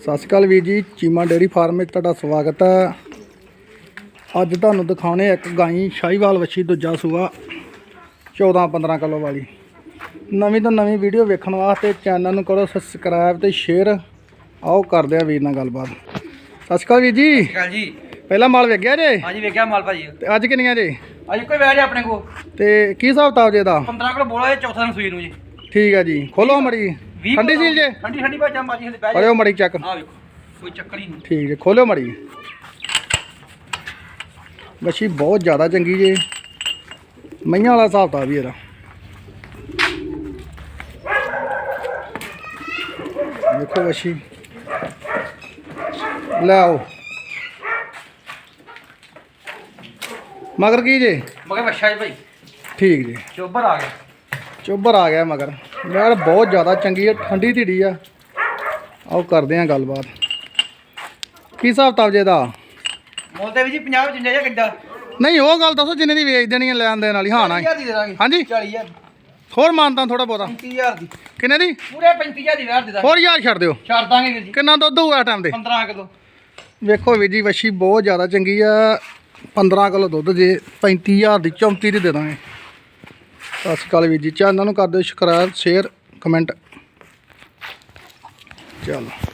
ਸਤਿ ਸ਼੍ਰੀ ਅਕਾਲ ਵੀਰ ਜੀ Cheema dairy farm ਵਿੱਚ ਤੁਹਾਡਾ ਸਵਾਗਤ ਹੈ। ਅੱਜ ਤੁਹਾਨੂੰ ਦਿਖਾਉਣੇ ਇੱਕ ਗਾਈ ਸ਼ਾਹੀਵਾਲ ਵੱਛੀ ਦੂਜਾ ਸੂਆ 14 15 ਕਿਲੋ ਵਾਲੀ। ਨਵੀਂ ਤੋਂ ਨਵੀਂ ਵੀਡੀਓ ਵੇਖਣ ਵਾਸਤੇ ਚੈਨਲ ਨੂੰ ਕਰੋ ਸਬਸਕ੍ਰਾਈਬ ਤੇ ਸ਼ੇਅਰ। ਆਓ ਕਰਦੇ ਆ ਵੀਰ ਨਾਲ ਗੱਲਬਾਤ। ਸਤਿ ਸ਼੍ਰੀ ਅਕਾਲ ਵੀਰ ਜੀ। ਪਹਿਲਾ ਮਾਲ ਵੇਖਿਆ ਜੇ? ਹਾਂਜੀ ਵੇਖਿਆ ਮਾਲ ਭਾਜੀ। ਤੇ ਅੱਜ ਕਿੰਨੀਆਂ ਜੇ? ਅੱਜ ਕੋਈ ਵੈਰ ਆਪਣੇ ਕੋ ਤੇ ਕੀ ਹਿਸਾਬ ਤਾਬ ਜੇ ਦਾ? 15 ਕਿਲੋ ਬੋਲਾ ਇਹ ਚੌਥਾ ਦਿਨ ਸੂਈ ਨੂੰ ਜੀ। ਠੀਕ ਹੈ ਜੀ। ਖੋਲੋ ਮੜੀ। 20 ਠੰਡੀ ਸੀਲ ਜੇ? ਠੰਡੀ ਠੰਡੀ ਭਾਜਾ ਮਾਜੀ ਹਲੇ ਬਹਿ ਪੜਿਓ ਮੜੀ ਚੱਕ ਆ ਵੇਖੋ ਕੋਈ ਚੱਕਰ ਹੀ ਨਹੀਂ। ਠੀਕ ਜੇ ਖੋਲਿਓ ਮੜੀ। ਵੱਛੀ ਬਹੁਤ ਜ਼ਿਆਦਾ ਚੰਗੀ ਜੇ। ਮਈਆਂ ਵਾਲਾ ਹਿਸਾਬ ਤਾਂ ਵੀ ਇਹਦਾ। ਦੇਖੋ ਵੱਛੀ ਲੈ ਆਓ ਮਗਰ ਕੀ ਜੇ? ਮਗਰ ਬੱਛਾ ਜੀ ਭਾਈ। ਠੀਕ ਜੀ। ਚੋਬਰ ਆ ਗਿਆ। ਚੋਬਰ ਆ ਗਿਆ ਮਗਰ। ਯਾਰ ਬਹੁਤ ਜ਼ਿਆਦਾ ਚੰਗੀ ਹੈ ਠੰਡੀ ਧੀੜੀ ਆ। ਆਓ ਕਰਦੇ ਆ ਗੱਲਬਾਤ। ਕੀ ਹਿਸਾਬ ਤਾਬ ਜੇ ਦਾ? ਮੁੱਲ ਤੇ ਵੀ ਜੀ 50 ਜਿੰਨੇ ਜਾਂ ਕਿੱਡਾ। ਨਹੀਂ ਉਹ ਗੱਲ ਦੱਸੋ ਜਿੰਨੇ ਦੀ ਵੇਚ ਦੇਣੀ ਹੈ ਲੈਣ ਦੇਣ ਵਾਲੀ ਹਾਂ ਨਾ 40000 ਦੀ ਦੇ ਦਾਂਗੇ। ਹਾਂਜੀ। 40000 ਹੋਰ ਮਾਨਤਾ ਥੋੜਾ ਬਹੁਤਾ। 35000 ਦੀ। ਕਿੰਨੇ ਦੀ? ਪੂਰੇ 35000 ਦੀ ਵੈਰ ਦੇ ਦਾਂਗੇ। ਹੋਰ ਯਾਰ ਛੱਡ ਦਿਓ। ਛੱਡ ਦਾਂਗੇ ਵੀਰ ਜੀ। ਕਿੰਨਾ ਦੁੱਧ ਹੋਊਗਾ ਟਾਈਮ ਦੇ 15 ਕਿਲੋ। ਵੇਖੋ ਵੀਰ ਜੀ ਵੱਛੀ ਬਹੁਤ ਜ਼ਿਆਦਾ ਚੰਗੀ ਆ। 15 ਕਿਲੋ ਦੁੱਧ ਜੇ 35000 ਦੀ 34 ਦੀ ਦੇ ਦਾਂਗੇ। ਸਤਿ ਸ਼੍ਰੀ ਅਕਾਲ ਵੀਰ ਜੀ। ਚੈਨਲ ਨੂੰ ਕਰ ਦਿਓ ਸਬਸਕ੍ਰਾਈਬ ਸ਼ੇਅਰ ਕਮੈਂਟ। ਚਲੋ।